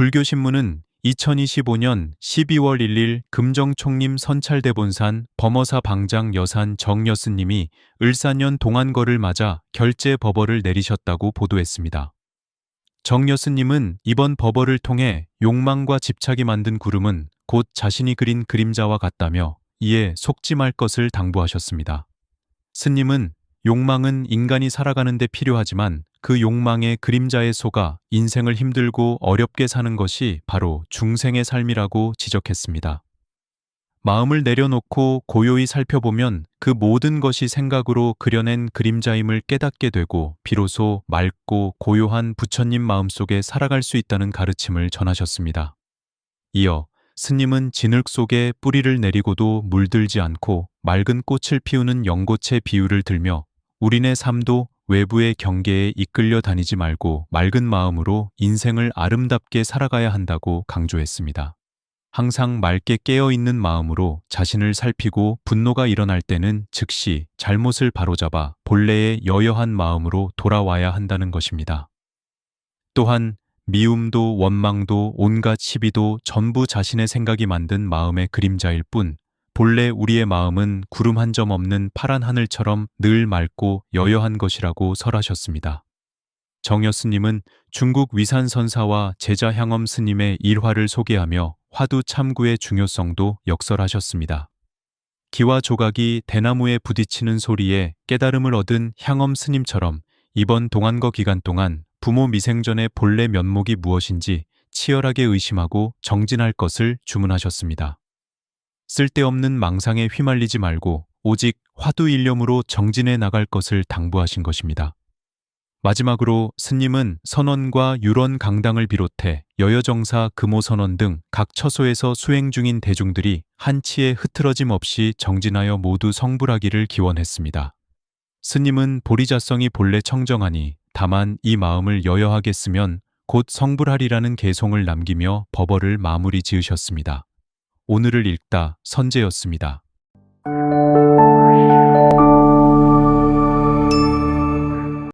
불교신문은 2025년 12월 1일 금정총림 선찰대본산 범어사 방장 여산 정여스님이 을사년 동안거를 맞아 결재 법어를 내리셨다고 보도했습니다. 정여스님은 이번 법어를 통해 욕망과 집착이 만든 구름은 곧 자신이 그린 그림자와 같다며 이에 속지 말 것을 당부하셨습니다. 스님은 욕망은 인간이 살아가는 데 필요하지만 그 욕망의 그림자에 속아 인생을 힘들고 어렵게 사는 것이 바로 중생의 삶이라고 지적했습니다. 마음을 내려놓고 고요히 살펴보면 그 모든 것이 생각으로 그려낸 그림자임을 깨닫게 되고 비로소 맑고 고요한 부처님 마음속에 살아갈 수 있다는 가르침을 전하셨습니다. 이어 스님은 진흙 속에 뿌리를 내리고도 물들지 않고 맑은 꽃을 피우는 연고체 비유를 들며 우리네 삶도 외부의 경계에 이끌려 다니지 말고 맑은 마음으로 인생을 아름답게 살아가야 한다고 강조했습니다. 항상 맑게 깨어있는 마음으로 자신을 살피고 분노가 일어날 때는 즉시 잘못을 바로잡아 본래의 여여한 마음으로 돌아와야 한다는 것입니다. 또한 미움도 원망도 온갖 시비도 전부 자신의 생각이 만든 마음의 그림자일 뿐 본래 우리의 마음은 구름 한 점 없는 파란 하늘처럼 늘 맑고 여여한 것이라고 설하셨습니다. 정여 스님은 중국 위산 선사와 제자 향엄 스님의 일화를 소개하며 화두 참구의 중요성도 역설하셨습니다. 기와 조각이 대나무에 부딪히는 소리에 깨달음을 얻은 향엄 스님처럼 이번 동안거 기간 동안 부모 미생전의 본래 면목이 무엇인지 치열하게 의심하고 정진할 것을 주문하셨습니다. 쓸데없는 망상에 휘말리지 말고 오직 화두 일념으로 정진해 나갈 것을 당부하신 것입니다. 마지막으로 스님은 선원과 유런 강당을 비롯해 여여정사 금호선원 등 각 처소에서 수행 중인 대중들이 한치의 흐트러짐 없이 정진하여 모두 성불하기를 기원했습니다. 스님은 보리자성이 본래 청정하니 다만 이 마음을 여여하게 쓰면 곧 성불하리라는 개송을 남기며 법어를 마무리 지으셨습니다. 오늘을 읽다 선제였습니다.